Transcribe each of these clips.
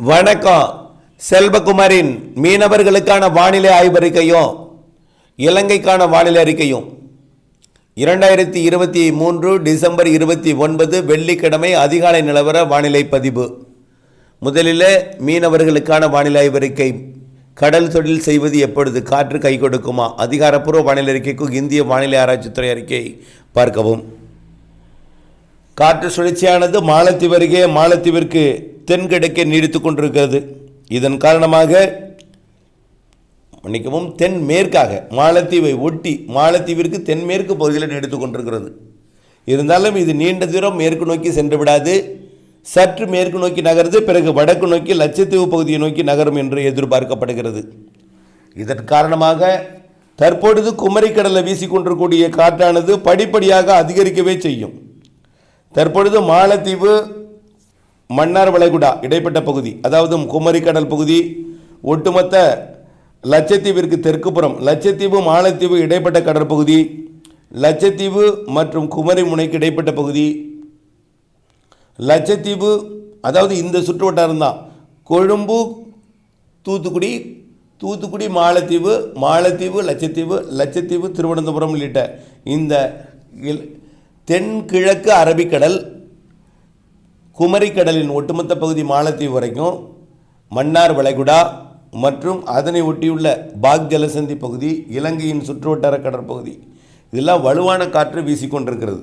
வணக்கம். செல்வகுமாரின் மீனவர்களுக்கான வானிலை ஆய்வறிக்கையும் இலங்கைக்கான வானிலை அறிக்கையும். இரண்டாயிரத்தி இருபத்தி மூன்று டிசம்பர் இருபத்தி ஒன்பது வெள்ளிக்கிழமை அதிகாலை நிலவர வானிலை பதிவு. முதலில் மீனவர்களுக்கான வானிலை ஆய்வறிக்கை கடல் தொழில் செய்வது எப்பொழுது காற்று கை கொடுக்குமா? அதிகாரப்பூர்வ வானிலை அறிக்கைக்கும் இந்திய வானிலை ஆராய்ச்சித்துறை அறிக்கை பார்க்கவும். காற்று சுழற்சியானது மாலத்தீவு அருகே மாலத்தீவிற்கு தென்கிழக்கே நீடித்து கொண்டிருக்கிறது. இதன் காரணமாக மன்னிக்கவும் தென்மேற்காக மாலத்தீவை ஒட்டி மாலத்தீவிற்கு தென்மேற்கு பகுதியில் நீடித்து கொண்டிருக்கிறது. இருந்தாலும் இது நீண்ட தூரம் மேற்கு நோக்கி சென்று விடாது சற்று மேற்கு நோக்கி நகர்ந்து பிறகு வடக்கு நோக்கி லட்சத்தீவு பகுதியை நோக்கி நகரும் என்று எதிர்பார்க்கப்படுகிறது. இதன் காரணமாக தற்பொழுது குமரிக்கடலில் வீசிக்கொண்டிருக்கூடிய காற்றானது படிப்படியாக அதிகரிக்கவே செய்யும். தற்பொழுது மாலத்தீவு மன்னார் வளைகுடா இடைப்பட்ட பகுதி அதாவது குமரிக்கடல் பகுதி ஒட்டுமொத்த லட்சத்தீவிற்கு தெற்குப்புறம் லட்சத்தீவு மாலத்தீவு இடைப்பட்ட கடற்பகுதி லட்சத்தீவு மற்றும் குமரி முனைக்கு இடைப்பட்ட பகுதி லட்சத்தீவு அதாவது இந்த சுற்று வட்டாரம் தான். கொழும்பு தூத்துக்குடி தூத்துக்குடி மாலத்தீவு மாலத்தீவு லட்சத்தீவு லட்சத்தீவு திருவனந்தபுரம் உள்ளிட்ட இந்த தென்கிழக்கு அரபிக்கடல் குமரிக்கடலின் ஒட்டுமொத்த பகுதி மாலத்தீவு வரைக்கும் மன்னார் வளைகுடா மற்றும் அதனை ஒட்டியுள்ள பாக் ஜலசந்தி பகுதி இலங்கையின் சுற்றுவட்டார கடற்பகுதி. இதெல்லாம் வலுவான காற்று வீசிக்கொண்டிருக்கிறது.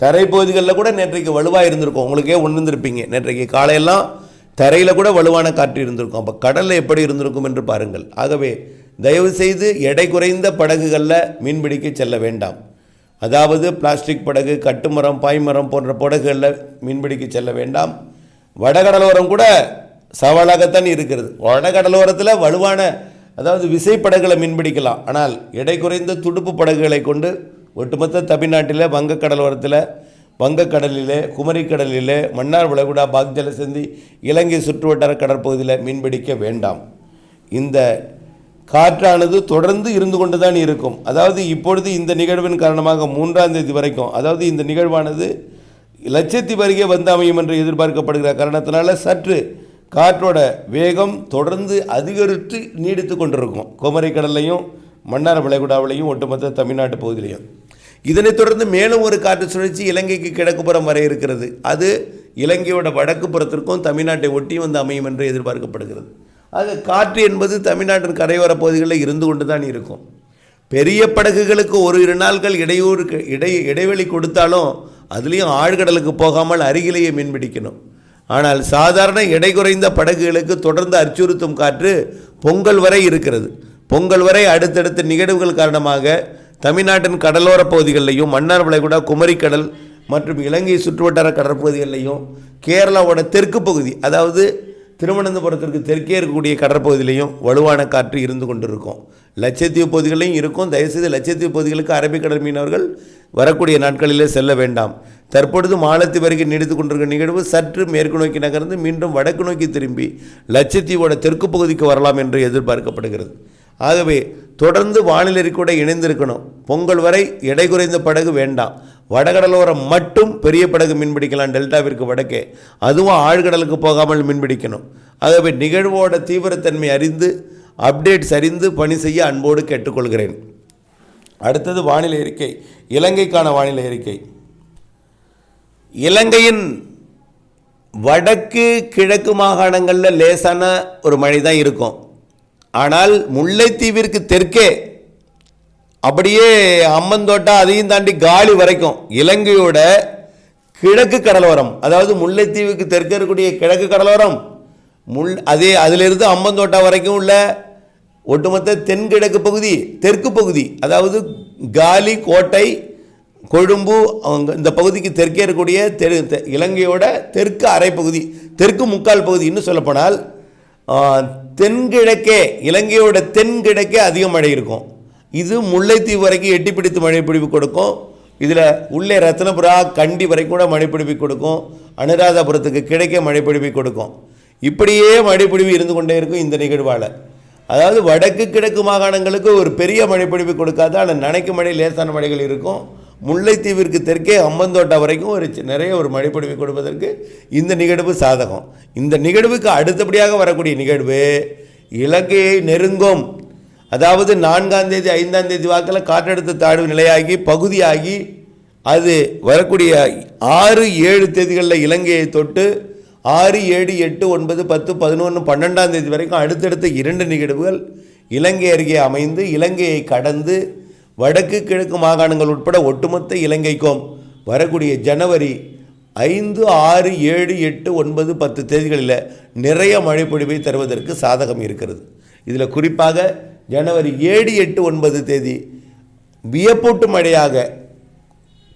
தரைப்பகுதிகளில் கூட நேற்றைக்கு வலுவாக இருந்திருக்கும். உங்களுக்கே உணர்ந்திருப்பீங்க. நேற்றைக்கு காலையெல்லாம் தரையில் கூட வலுவான காற்று இருந்திருக்கும். அப்போ கடலில் எப்படி இருந்திருக்கும் என்று பாருங்கள். ஆகவே தயவுசெய்து எடை குறைந்த படகுகளில் மீன்பிடிக்க செல்ல வேண்டாம். அதாவது பிளாஸ்டிக் படகு கட்டுமரம் பாய்மரம் போன்ற படகுகளில் மீன்பிடிக்க செல்ல வேண்டாம். வடகடலோரம் கூட சவாலாகத்தான் இருக்கிறது. வடகடலோரத்தில் வலுவான அதாவது விசைப்படகுகளை மீன்பிடிக்கலாம். ஆனால் எடை குறைந்த துடுப்பு படகுகளை கொண்டு ஒட்டுமொத்த தமிழ்நாட்டில் வங்கக்கடலோரத்தில் வங்கக்கடலிலே குமரிக்கடலிலே மன்னார் வளைகுடா பாக் ஜலசந்தி இலங்கை சுற்றுவட்டார கடற்பகுதியில் மீன்பிடிக்க வேண்டாம். இந்த காற்றானது தொடர்ந்து இருந்து கொண்டு தான் இருக்கும். அதாவது இப்பொழுது இந்த நிகழ்வின் காரணமாக மூன்றாம் தேதி வரைக்கும் அதாவது இந்த நிகழ்வானது லட்சத்தீவு அருகே வந்து அமையும் என்று எதிர்பார்க்கப்படுகிற காரணத்தினால சற்று காற்றோட வேகம் தொடர்ந்து அதிகரித்து நீடித்து கொண்டிருக்கும். குமரி கடல்லையும் மன்னார் வளைகுடாவிலையும் ஒட்டுமொத்த தமிழ்நாட்டு பகுதியிலையும். இதனைத் தொடர்ந்து மேலும் ஒரு காற்று சுழற்சி இலங்கைக்கு கிழக்குப்புறம் வர இருக்கிறது. அது இலங்கையோட வடக்கு புறத்திற்கும் தமிழ்நாட்டை ஒட்டியும் வந்து அமையும் என்று எதிர்பார்க்கப்படுகிறது. ஆக காற்று என்பது தமிழ்நாட்டின் கரையோர பகுதிகளில் இருந்து கொண்டு தான் இருக்கும். பெரிய படகுகளுக்கு ஒரு இரு நாட்கள் இடையூறு இடை இடைவெளி கொடுத்தாலும் அதுலேயும் ஆழ்கடலுக்கு போகாமல் அருகிலேயே மீன் பிடிக்கணும். ஆனால் சாதாரண எடை குறைந்த படகுகளுக்கு தொடர்ந்து அச்சுறுத்தும் காற்று பொங்கல் வரை இருக்கிறது. பொங்கல் வரை அடுத்தடுத்த நிகழ்வுகள் காரணமாக தமிழ்நாட்டின் கடலோர பகுதிகளிலையும் மன்னார் வளைகுடா குமரிக்கடல் மற்றும் இலங்கை சுற்றுவட்டார கடற்பகுதிகளிலையும் கேரளாவோட தெற்கு பகுதி அதாவது திருவனந்தபுரத்திற்கு தெற்கே இருக்கக்கூடிய கடற்பகுதியிலையும் வலுவான காற்று இருந்து கொண்டிருக்கும். லட்சத்தீவு பகுதிகளையும் இருக்கும். தயவுசெய்து லட்சத்தீவு பகுதிகளுக்கு அரபிக்கடல் மீனவர்கள் வரக்கூடிய நாட்களிலே செல்ல வேண்டாம். தற்பொழுது மாலத்தீவு வரைக்கும் நீடித்து கொண்டிருக்கிற நிகழ்வு சற்று மேற்கு நோக்கி நகர்ந்து மீண்டும் வடக்கு நோக்கி திரும்பி லட்சத்தீவோட தெற்கு பகுதிக்கு வரலாம் என்று எதிர்பார்க்கப்படுகிறது. ஆகவே தொடர்ந்து வானிலை கூட இணைந்திருக்கணும். பொங்கல் வரை எடை குறைந்த படகு வேண்டாம். வடகடலோரம் மட்டும் பெரிய படகு மீன்பிடிக்கலாம் டெல்டாவிற்கு வடக்கே. அதுவும் ஆழ்கடலுக்கு போகாமல் மீன்பிடிக்கணும். ஆகவே நிகழ்வோட தீவிரத்தன்மை அறிந்து அப்டேட்ஸ் அறிந்து பணி செய்ய அன்போடு கேட்டுக்கொள்கிறேன். அடுத்தது வானிலை அறிக்கை. இலங்கைக்கான வானிலை அறிக்கை. இலங்கையின் வடக்கு கிழக்கு மாகாணங்களில் லேசான ஒரு மழை தான் இருக்கும். ஆனால் முல்லைத்தீவிற்கு தெற்கே அப்படியே அம்மந்தோட்டா அதையும் தாண்டி காலி வரைக்கும். இலங்கையோட கிழக்கு கடலோரம் அதாவது முல்லைத்தீவுக்கு தெற்க இருக்கக்கூடிய கிழக்கு கடலோரம் முள் அதே அதிலிருந்து அம்மந்தோட்டா வரைக்கும் உள்ள ஒட்டுமொத்த தென்கிழக்கு பகுதி தெற்கு பகுதி அதாவது காலி கோட்டை கொழும்பு அவங்க இந்த பகுதிக்கு தெற்கே இருக்கக்கூடிய தெரு தெ- இலங்கையோட தெற்கு அரைப்பகுதி தெற்கு முக்கால் பகுதி இன்னும் சொல்லப்போனால் தென்கிழக்கே இலங்கையோட தென்கிழக்கே அதிக மழை இருக்கும். இது முல்லைத்தீவு வரைக்கும் எட்டி பிடித்து மழை பிடிப்பு கொடுக்கும். இதில் உள்ளே ரத்னபுரா கண்டி வரைக்கும் கூட மழை பிடிப்பு கொடுக்கும். அனுராதபுரத்துக்கு கிடைக்க மழை பிடிப்பு கொடுக்கும். இப்படியே மழைப்பிடிவு இருந்து கொண்டே இருக்கும் இந்த நிகழ்வால். அதாவது வடக்கு கிழக்கு மாகாணங்களுக்கு ஒரு பெரிய மழைப்பிடிப்பு கொடுக்காது. ஆனால் நனைக்கும் மழை லேசான மழைகள் இருக்கும். முல்லைத்தீவிற்கு தெற்கே அம்மந்தோட்டா வரைக்கும் ஒரு நிறைய ஒரு மழைப்பொழிவை கொடுப்பதற்கு இந்த நிகழ்வு சாதகம். இந்த நிகழ்வுக்கு அடுத்தபடியாக வரக்கூடிய நிகழ்வு இலங்கையை நெருங்கும் அதாவது நான்காம் தேதி ஐந்தாம் தேதி வாக்கில் காற்றழுத்த தாழ்வு நிலையாகி பகுதியாகி அது வரக்கூடிய ஆறு ஏழு தேதிகளில் இலங்கையை தொட்டு ஆறு ஏழு எட்டு ஒன்பது பத்து பதினொன்று பன்னெண்டாம் தேதி வரைக்கும் அடுத்தடுத்த இரண்டு நிகழ்வுகள் இலங்கை அருகே அமைந்து இலங்கையை கடந்து வடக்கு கிழக்கு மாகாணங்கள் உட்பட ஒட்டுமொத்த இலங்கைக்கும் வரக்கூடிய ஜனவரி ஐந்து ஆறு ஏழு எட்டு ஒன்பது பத்து தேதிகளில் நிறைய மழைப்பொழிவை தருவதற்கு சாதகம் இருக்கிறது. இதில் குறிப்பாக ஜனவரி ஏழு எட்டு ஒன்பது தேதி வியப்பூட்டு மழையாக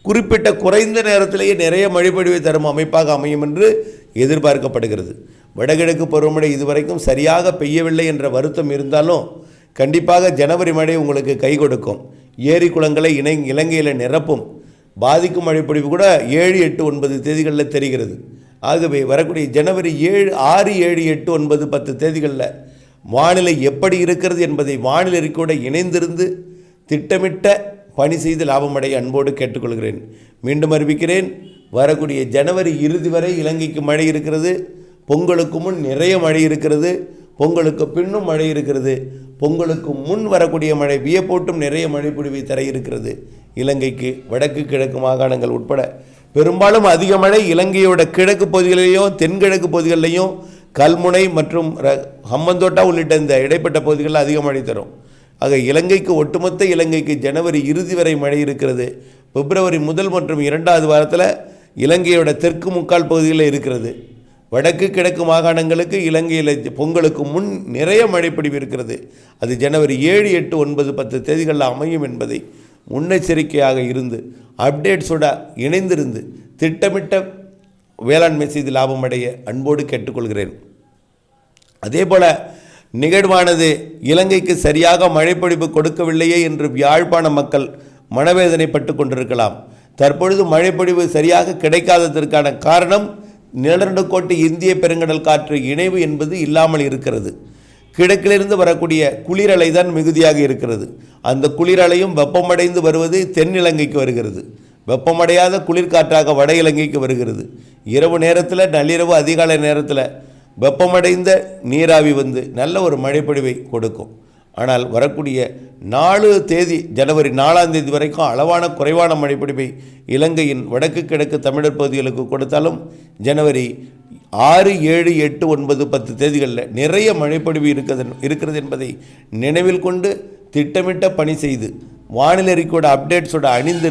குறிப்பிட்ட குறைந்த நேரத்திலேயே நிறைய மழைப்பொழிவை தரும் அமைப்பாக அமையும் என்று எதிர்பார்க்கப்படுகிறது. வடகிழக்கு பருவமழை இதுவரைக்கும் சரியாக பெய்யவில்லை என்ற வருத்தம் இருந்தாலும் கண்டிப்பாக ஜனவரி மழை உங்களுக்கு கை கொடுக்கும். ஏரி குளங்களை இணை இலங்கையில் நிரப்பும். பாதிக்கும் மழைப்பொழிவு கூட ஏழு எட்டு ஒன்பது தேதிகளில் தெரிகிறது. ஆகவே வரக்கூடிய ஜனவரி ஏழு ஆறு ஏழு எட்டு ஒன்பது பத்து தேதிகளில் வானிலை எப்படி இருக்கிறது என்பதை வானிலை அறிக்கையோடு இணைந்திருந்து திட்டமிட்ட பணி செய்து லாபமடைய அன்போடு கேட்டுக்கொள்கிறேன். மீண்டும் அறிவிக்கிறேன் வரக்கூடிய ஜனவரி இறுதி வரை இலங்கைக்கு மழை இருக்கிறது பொங்கலுக்கு முன் நிறைய மழை இருக்கிறது பொங்கலுக்கு பின்னும் மழை இருக்கிறது பொங்கலுக்கு முன் வரக்கூடிய மழை வியப்போட்டும் நிறைய மழை பொழிவை தர இருக்கிறது. இலங்கைக்கு வடக்கு கிழக்கு மாகாணங்கள் உட்பட பெரும்பாலும் அதிக மழை இலங்கையோட கிழக்கு பகுதிகளிலையும் தென்கிழக்கு பகுதிகளிலையும் கல்முனை மற்றும் ர- ஹம்மந்தோட்டா உள்ளிட்ட இந்த இடைப்பட்ட பகுதிகளில் அதிக மழை தரும். ஆக இலங்கைக்கு ஒட்டுமொத்த இலங்கைக்கு ஜனவரி இறுதி வரை மழை இருக்கிறது. பிப்ரவரி முதல் மற்றும் இரண்டாவது வாரத்தில் இலங்கையோட தெற்கு முக்கால் பகுதிகளில் இருக்கிறது. வடக்கு கிழக்கு மாகாணங்களுக்கு இலங்கையில் பொங்கலுக்கு முன் நிறைய மழைப்பொழிவு இருக்கிறது. அது ஜனவரி ஏழு எட்டு ஒன்பது பத்து தேதிகளில் அமையும் என்பதை முன்னெச்சரிக்கையாக இருந்து அப்டேட்ஸோட இணைந்திருந்து திட்டமிட்ட வேளாண்மை செய்து லாபம் அடைய அன்போடு கேட்டுக்கொள்கிறேன். அதே போல நிகழ்வானது இலங்கைக்கு சரியாக மழைப்பொழிவு கொடுக்கவில்லையே என்று யாழ்ப்பாண மக்கள் மனவேதனைப்பட்டு கொண்டிருக்கலாம். தற்பொழுது மழைப்பொழிவு சரியாக கிடைக்காததற்கான காரணம் நிலநடுக்கோட்டு இந்திய பெருங்கடல் காற்று இணைவு என்பது இல்லாமல் இருக்கிறது. கிழக்கிலிருந்து வரக்கூடிய குளிரலை தான் மிகுதியாக இருக்கிறது. அந்த குளிரலையும் வெப்பமடைந்து வருவது தென்னிலங்கைக்கு வருகிறது. வெப்பமடையாத குளிர்காற்றாக வட இலங்கைக்கு வருகிறது. இரவு நேரத்தில் நள்ளிரவு அதிகாலை நேரத்தில் வெப்பமடைந்த நீராவி வந்து நல்ல ஒரு மழைப்பொழிவை கொடுக்கும். ஆனால் வரக்கூடிய நாலு தேதி ஜனவரி நாலாம் தேதி வரைக்கும் அளவான குறைவான மழைப்பொழிவை இலங்கையின் வடக்கு கிழக்கு தமிழர் பகுதிகளுக்கு கொடுத்தாலும் ஜனவரி ஆறு ஏழு எட்டு ஒன்பது பத்து தேதிகளில் நிறைய மழைப்பொழிவு இருக்கிறது இருக்கிறது என்பதை நினைவில் கொண்டு திட்டமிட்ட பணி செய்து வானிலை அறிக்கையோட அப்டேட்ஸோட அணிந்து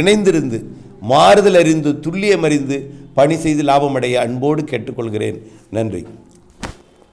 இணைந்திருந்து மாறுதல் அறிந்து துல்லியம் அறிந்து பணி செய்து லாபமடைய அன்போடு கேட்டுக்கொள்கிறேன். நன்றி.